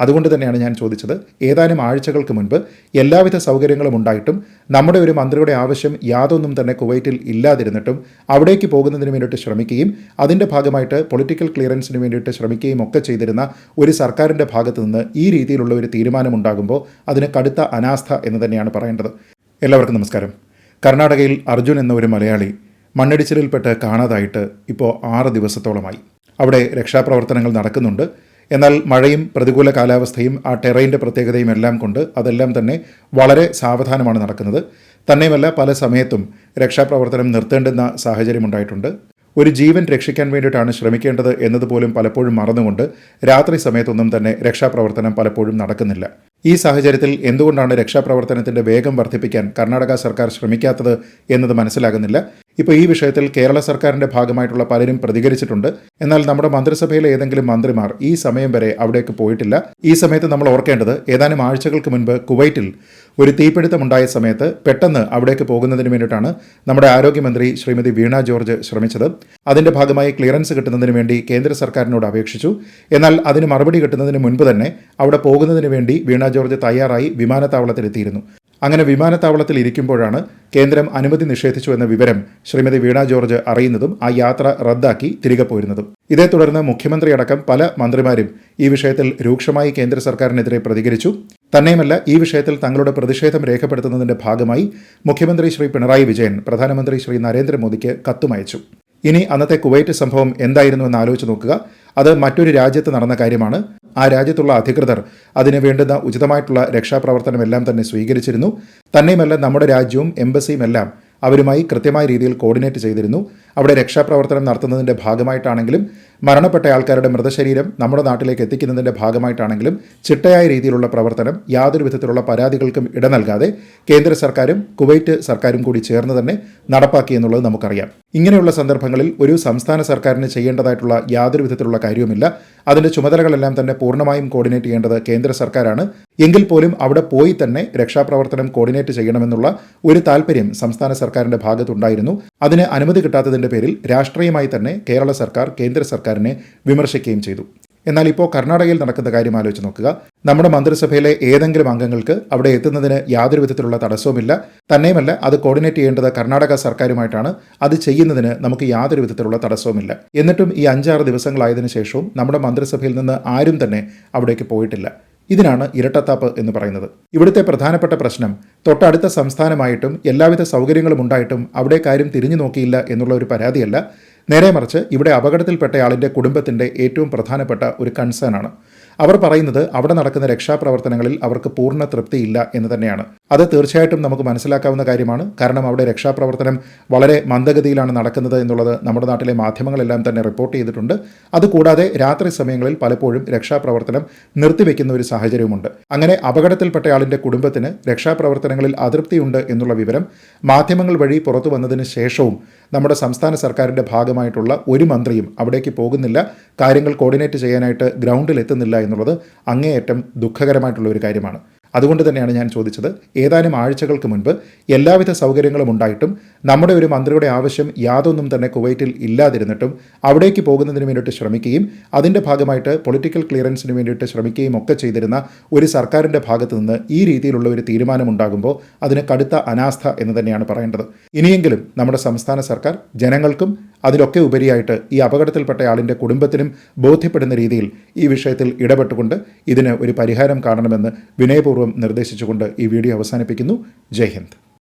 അതുകൊണ്ട് തന്നെയാണ് ഞാൻ ചോദിച്ചത്. ഏതാനും ആഴ്ചകൾക്ക് മുൻപ് എല്ലാവിധ സൗകര്യങ്ങളും ഉണ്ടായിട്ടും നമ്മുടെ ഒരു മന്ത്രിയുടെ ആവശ്യം യാതൊന്നും തന്നെ കുവൈറ്റിൽ ഇല്ലാതിരുന്നിട്ടും അവിടേക്ക് പോകുന്നതിന് വേണ്ടിയിട്ട് ശ്രമിക്കുകയും അതിന്റെ ഭാഗമായിട്ട് പൊളിറ്റിക്കൽ ക്ലിയറൻസിന് വേണ്ടിയിട്ട് ശ്രമിക്കുകയും ഒക്കെ ചെയ്തിരുന്ന ഒരു സർക്കാരിന്റെ ഭാഗത്തു നിന്ന് ഈ രീതിയിലുള്ള ഒരു തീരുമാനമുണ്ടാകുമ്പോൾ അതിന് കടുത്ത അനാസ്ഥ എന്ന് തന്നെയാണ് പറയേണ്ടത്. എല്ലാവർക്കും നമസ്കാരം. കർണാടകയിൽ അർജുൻ എന്ന ഒരു മലയാളി മണ്ണിടിച്ചിലിൽപ്പെട്ട് കാണാതായിട്ട് ഇപ്പോൾ ആറ് ദിവസത്തോളമായി. അവിടെ രക്ഷാപ്രവർത്തനങ്ങൾ നടക്കുന്നുണ്ട്. എന്നാൽ മഴയും പ്രതികൂല കാലാവസ്ഥയും ആ ടെറൈന്റെ പ്രത്യേകതയും എല്ലാം കൊണ്ട് അതെല്ലാം തന്നെ വളരെ സാവധാനമാണ് നടക്കുന്നത്. തന്നെയുമല്ല പല സമയത്തും രക്ഷാപ്രവർത്തനം നിർത്തേണ്ടുന്ന സാഹചര്യം ഉണ്ടായിട്ടുണ്ട്. ഒരു ജീവൻ രക്ഷിക്കാൻ വേണ്ടിയിട്ടാണ് ശ്രമിക്കേണ്ടത് എന്നതുപോലും പലപ്പോഴും മറന്നുകൊണ്ട് രാത്രി സമയത്തൊന്നും തന്നെ രക്ഷാപ്രവർത്തനം പലപ്പോഴും നടക്കുന്നില്ല. ഈ സാഹചര്യത്തിൽ എന്തുകൊണ്ടാണ് രക്ഷാപ്രവർത്തനത്തിന്റെ വേഗം വർദ്ധിപ്പിക്കാൻ കർണാടക സർക്കാർ ശ്രമിക്കാത്തത് എന്നത് മനസ്സിലാകുന്നില്ല. ഇപ്പോൾ ഈ വിഷയത്തിൽ കേരള സർക്കാരിന്റെ ഭാഗമായിട്ടുള്ള പലരും പ്രതികരിച്ചിട്ടുണ്ട്. എന്നാൽ നമ്മുടെ മന്ത്രിസഭയിലെ ഏതെങ്കിലും മന്ത്രിമാർ ഈ സമയം വരെ അവിടേക്ക് പോയിട്ടില്ല. ഈ സമയത്ത് നമ്മൾ ഓർക്കേണ്ടത് ഏതാനും ആഴ്ചകൾക്ക് മുൻപ് കുവൈറ്റിൽ ഒരു തീപിടുത്തമുണ്ടായ സമയത്ത് പെട്ടെന്ന് അവിടേക്ക് പോകുന്നതിന് വേണ്ടിയിട്ടാണ് നമ്മുടെ ആരോഗ്യമന്ത്രി ശ്രീമതി വീണ ജോർജ് ശ്രമിച്ചത്. അതിന്റെ ഭാഗമായി ക്ലിയറൻസ് കിട്ടുന്നതിന് വേണ്ടി കേന്ദ്ര സർക്കാരിനോട് അപേക്ഷിച്ചു. എന്നാൽ അതിന് മറുപടി കിട്ടുന്നതിന് മുൻപ് തന്നെ അവിടെ പോകുന്നതിന് വേണ്ടി വീണ ജോർജ് തയ്യാറായി വിമാനത്താവളത്തിലെത്തിയിരുന്നു. അങ്ങനെ വിമാനത്താവളത്തിൽ ഇരിക്കുമ്പോഴാണ് കേന്ദ്രം അനുമതി നിഷേധിച്ചു എന്ന വിവരം ശ്രീമതി വീണ ജോർജ് അറിയുന്നതും ആ യാത്ര റദ്ദാക്കി തിരികെ പോയിരുന്നതും ഇതേ തുടർന്ന് മുഖ്യമന്ത്രിയടക്കം പല മന്ത്രിമാരും ഈ വിഷയത്തിൽ രൂക്ഷമായി കേന്ദ്ര സർക്കാരിനെതിരെ പ്രതികരിച്ചു. തന്നെയുമല്ല ഈ വിഷയത്തിൽ തങ്ങളുടെ പ്രതിഷേധം രേഖപ്പെടുത്തുന്നതിന്റെ ഭാഗമായി മുഖ്യമന്ത്രി ശ്രീ പിണറായി വിജയൻ പ്രധാനമന്ത്രി ശ്രീ നരേന്ദ്രമോദിക്ക് കത്തുമയച്ചു. ഇനി അന്നത്തെ കുവൈറ്റ് സംഭവം എന്തായിരുന്നു എന്ന് ആലോചിച്ച് നോക്കുക. അത് മറ്റൊരു രാജ്യത്ത് നടന്ന കാര്യമാണ്. ആ രാജ്യത്തുള്ള അധികൃതർ അതിന് വേണ്ടുന്ന ഉചിതമായിട്ടുള്ള രക്ഷാപ്രവർത്തനമെല്ലാം തന്നെ സ്വീകരിച്ചിരുന്നു. തന്നെയുമല്ല നമ്മുടെ രാജ്യവും എംബസിയും എല്ലാം അവരുമായി കൃത്യമായ രീതിയിൽ കോർഡിനേറ്റ് ചെയ്തിരുന്നു. അവിടെ രക്ഷാപ്രവർത്തനം നടത്തുന്നതിന്റെ ഭാഗമായിട്ടാണെങ്കിലും മരണപ്പെട്ട ആൾക്കാരുടെ മൃതശരീരം നമ്മുടെ നാട്ടിലേക്ക് എത്തിക്കുന്നതിന്റെ ഭാഗമായിട്ടാണെങ്കിലും ചിട്ടയായ രീതിയിലുള്ള പ്രവർത്തനം യാതൊരു വിധത്തിലുള്ള പരാതികൾക്കും ഇട നൽകാതെ കേന്ദ്ര സർക്കാരും കുവൈറ്റ് സർക്കാരും കൂടി ചേർന്ന് തന്നെ നടപ്പാക്കി എന്നുള്ളത് നമുക്കറിയാം. ഇങ്ങനെയുള്ള സന്ദർഭങ്ങളിൽ ഒരു സംസ്ഥാന സർക്കാരിന് ചെയ്യേണ്ടതായിട്ടുള്ള യാതൊരു വിധത്തിലുള്ള കാര്യവുമില്ല. അതിന്റെ ചുമതലകളെല്ലാം തന്നെ പൂർണമായും കോർഡിനേറ്റ് ചെയ്യേണ്ടത് കേന്ദ്ര സർക്കാരാണ്. എങ്കിൽ പോലും അവിടെ പോയി തന്നെ രക്ഷാപ്രവർത്തനം കോർഡിനേറ്റ് ചെയ്യണമെന്നുള്ള ഒരു താല്പര്യം സംസ്ഥാന സർക്കാരിന്റെ ഭാഗത്തുണ്ടായിരുന്നു. അതിന് അനുമതി കിട്ടാത്തതിന്റെ പേരിൽ രാഷ്ട്രീയമായി തന്നെ കേരള സർക്കാർ കേന്ദ്ര സർക്കാരിനെ വിമർശിക്കുകയും ചെയ്തു. എന്നാൽ ഇപ്പോൾ കർണാടകയിൽ നടക്കുന്ന കാര്യം ആലോചിച്ച് നോക്കുക. നമ്മുടെ മന്ത്രിസഭയിലെ ഏതെങ്കിലും അംഗങ്ങൾക്ക് അവിടെ എത്തുന്നതിന് യാതൊരു വിധത്തിലുള്ള തടസ്സവുമില്ല. തന്നെയുമല്ല അത് കോർഡിനേറ്റ് ചെയ്യേണ്ടത് കർണാടക സർക്കാരുമായിട്ടാണ്. അത് ചെയ്യുന്നതിന് നമുക്ക് യാതൊരു വിധത്തിലുള്ള തടസ്സവുമില്ല. എന്നിട്ടും ഈ അഞ്ചാറ് ദിവസങ്ങളായതിനു ശേഷവും നമ്മുടെ മന്ത്രിസഭയിൽ നിന്ന് ആരും തന്നെ അവിടേക്ക് പോയിട്ടില്ല. ഇതിനാണ് ഇരട്ടത്താപ്പ് എന്ന് പറയുന്നത്. ഇവിടുത്തെ പ്രധാനപ്പെട്ട പ്രശ്നം തൊട്ടടുത്ത സംസ്ഥാനമായിട്ടും എല്ലാവിധ സൗകര്യങ്ങളും ഉണ്ടായിട്ടും അവിടെ കാര്യം തിരിഞ്ഞു നോക്കിയില്ല എന്നുള്ള ഒരു പരാതിയല്ല. നേരെ മറിച്ച് ഇവിടെ അപകടത്തിൽപ്പെട്ടയാളിന്റെ കുടുംബത്തിന്റെ ഏറ്റവും പ്രധാനപ്പെട്ട ഒരു കൺസേൺ ആണ്. അവർ പറയുന്നത് അവിടെ നടക്കുന്ന രക്ഷാപ്രവർത്തനങ്ങളിൽ അവർക്ക് പൂർണ തൃപ്തിയില്ല എന്ന് തന്നെയാണ്. അത് തീർച്ചയായിട്ടും നമുക്ക് മനസ്സിലാക്കാവുന്ന കാര്യമാണ്. കാരണം അവിടെ രക്ഷാപ്രവർത്തനം വളരെ മന്ദഗതിയിലാണ് നടക്കുന്നത് എന്നുള്ളത് നമ്മുടെ നാട്ടിലെ മാധ്യമങ്ങളെല്ലാം തന്നെ റിപ്പോർട്ട് ചെയ്തിട്ടുണ്ട്. അതുകൂടാതെ രാത്രി സമയങ്ങളിൽ പലപ്പോഴും രക്ഷാപ്രവർത്തനം നിർത്തിവെക്കുന്ന ഒരു സാഹചര്യമുണ്ട് അങ്ങനെ അപകടത്തിൽപ്പെട്ടയാളിന്റെ കുടുംബത്തിന് രക്ഷാപ്രവർത്തനങ്ങളിൽ അതൃപ്തിയുണ്ട് എന്നുള്ള വിവരം മാധ്യമങ്ങൾ വഴി പുറത്തു വന്നതിന് ശേഷവും നമ്മുടെ സംസ്ഥാന സർക്കാരിന്റെ ഭാഗമായിട്ടുള്ള ഒരു മന്ത്രിയും അവിടേക്ക് പോകുന്നില്ല. കാര്യങ്ങൾ കോർഡിനേറ്റ് ചെയ്യാനായിട്ട് ഗ്രൗണ്ടിൽ എത്തുന്നില്ല എന്നുള്ളത് അങ്ങേയറ്റം ദുഃഖകരമായിട്ടുള്ള ഒരു കാര്യമാണ്. അതുകൊണ്ട് തന്നെയാണ് ഞാൻ ചോദിച്ചത്. ഏതാനും ആഴ്ചകൾക്ക് മുൻപ് എല്ലാവിധ സൗകര്യങ്ങളും ഉണ്ടായിട്ടും നമ്മുടെ ഒരു മന്ത്രിയുടെ ആവശ്യം യാതൊന്നും തന്നെ കുവൈറ്റിൽ ഇല്ലാതിരുന്നിട്ടും അവിടേക്ക് പോകുന്നതിന് വേണ്ടിയിട്ട് ശ്രമിക്കുകയും അതിന്റെ ഭാഗമായിട്ട് പൊളിറ്റിക്കൽ ക്ലിയറൻസിന് വേണ്ടിയിട്ട് ശ്രമിക്കുകയും ഒക്കെ ചെയ്തിരുന്ന ഒരു സർക്കാരിന്റെ ഭാഗത്തു നിന്ന് ഈ രീതിയിലുള്ള ഒരു തീരുമാനമുണ്ടാകുമ്പോൾ അതിന് കടുത്ത അനാസ്ഥ എന്ന് തന്നെയാണ് പറയേണ്ടത്. ഇനിയെങ്കിലും നമ്മുടെ സംസ്ഥാന സർക്കാർ ജനങ്ങൾക്കും അതിലൊക്കെ ഉപരിയായിട്ട് ഈ അപകടത്തിൽപ്പെട്ട ആളിന്റെ കുടുംബത്തിനും ബോധ്യപ്പെടുന്ന രീതിയിൽ ഈ വിഷയത്തിൽ ഇടപെട്ടുകൊണ്ട് ഇതിന് ഒരു പരിഹാരം കാണണമെന്ന് വിനയപൂർവം നിർദ്ദേശിച്ചുകൊണ്ട് ഈ വീഡിയോ അവസാനിപ്പിക്കുന്നു. ജയ് ഹിന്ദ്.